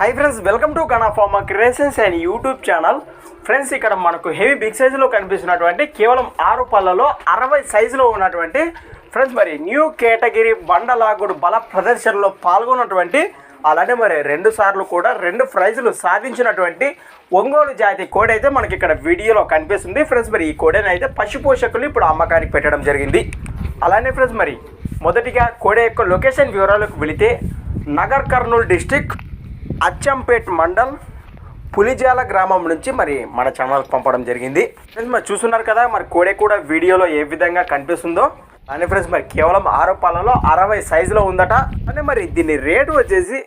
Hi friends welcome to Gana pharma creations and YouTube channel friends ఇక్కడ మనకు heavy big సైజులో కనిపిస్తున్నటువంటి కేవలం ఆరు పళ్ళలో అరవై సైజులో ఉన్నటువంటి ఫ్రెండ్స్ మరి న్యూ కేటగిరీ బండలాగుడు బల ప్రదర్శనలో పాల్గొన్నటువంటి అలానే మరి రెండు సార్లు కూడా రెండు ప్రైజులు సాధించినటువంటి ఒంగోలు జాతి కోడి అయితే మనకి ఇక్కడ వీడియోలో కనిపిస్తుంది. ఫ్రెండ్స్ మరి ఈ కోడేని అయితే పశు పోషకులు ఇప్పుడు అమ్మకానికి పెట్టడం జరిగింది. అలానే ఫ్రెండ్స్ మరి మొదటిగా కోడే యొక్క లొకేషన్ వివరాలకు వెళితే నగర్ కర్నూలు డిస్టిక్ అచ్చంపేట్ మండల్ పులిజాల గ్రామం నుంచి మరి మన ఛానల్కి పంపడం జరిగింది. ఫ్రెండ్స్ మరి చూస్తున్నారు కదా మరి కోడే కూడా వీడియోలో ఏ విధంగా కనిపిస్తుందో. అని ఫ్రెండ్స్ మరి కేవలం ఆరు పాలలో అరవై సైజులో ఉందట. అంటే మరి దీని రేటు వచ్చేసి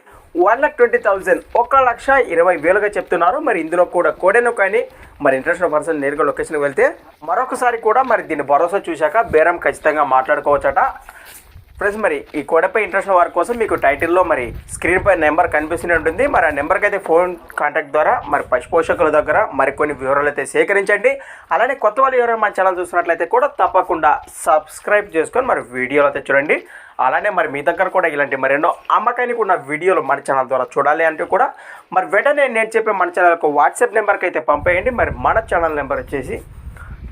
వన్ లాక్ ట్వంటీ థౌజండ్ ఒక లక్ష ఇరవై వేలుగా చెప్తున్నారు. మరి ఇందులో కూడా కోడెను కానీ మరి ఇంట్రెస్ట్ పర్సన్ నేరుగా లొకేషన్కి వెళ్తే మరొకసారి కూడా మరి దీని భరోసా చూశాక బేరం ఖచ్చితంగా మాట్లాడుకోవచ్చట. ఫ్రెండ్స్ మరి ఈ కోడపై ఇంట్రెస్ట్ వారి కోసం మీకు టైటిల్లో మరి స్క్రీన్ పై నెంబర్ కనిపిస్తూనే ఉంటుంది. మరి ఆ నెంబర్కి అయితే ఫోన్ కాంటాక్ట్ ద్వారా మరి పశు పోషకుల దగ్గర మరికొన్ని వివరాలు అయితే సేకరించండి. అలానే కొత్త వాళ్ళు ఎవరైనా మన ఛానల్ చూసినట్లయితే కూడా తప్పకుండా సబ్స్క్రైబ్ చేసుకొని మరి వీడియోలు అయితే చూడండి. అలానే మరి మీ దగ్గర కూడా ఇలాంటి మరెన్నో అమ్మకానికి ఉన్న వీడియోలు మన ఛానల్ ద్వారా చూడాలి అంటే కూడా మరి వెంటనే నేను చెప్పే మన ఛానల్కు వాట్సాప్ నెంబర్కి అయితే పంపేయండి. మరి మన ఛానల్ నెంబర్ వచ్చేసి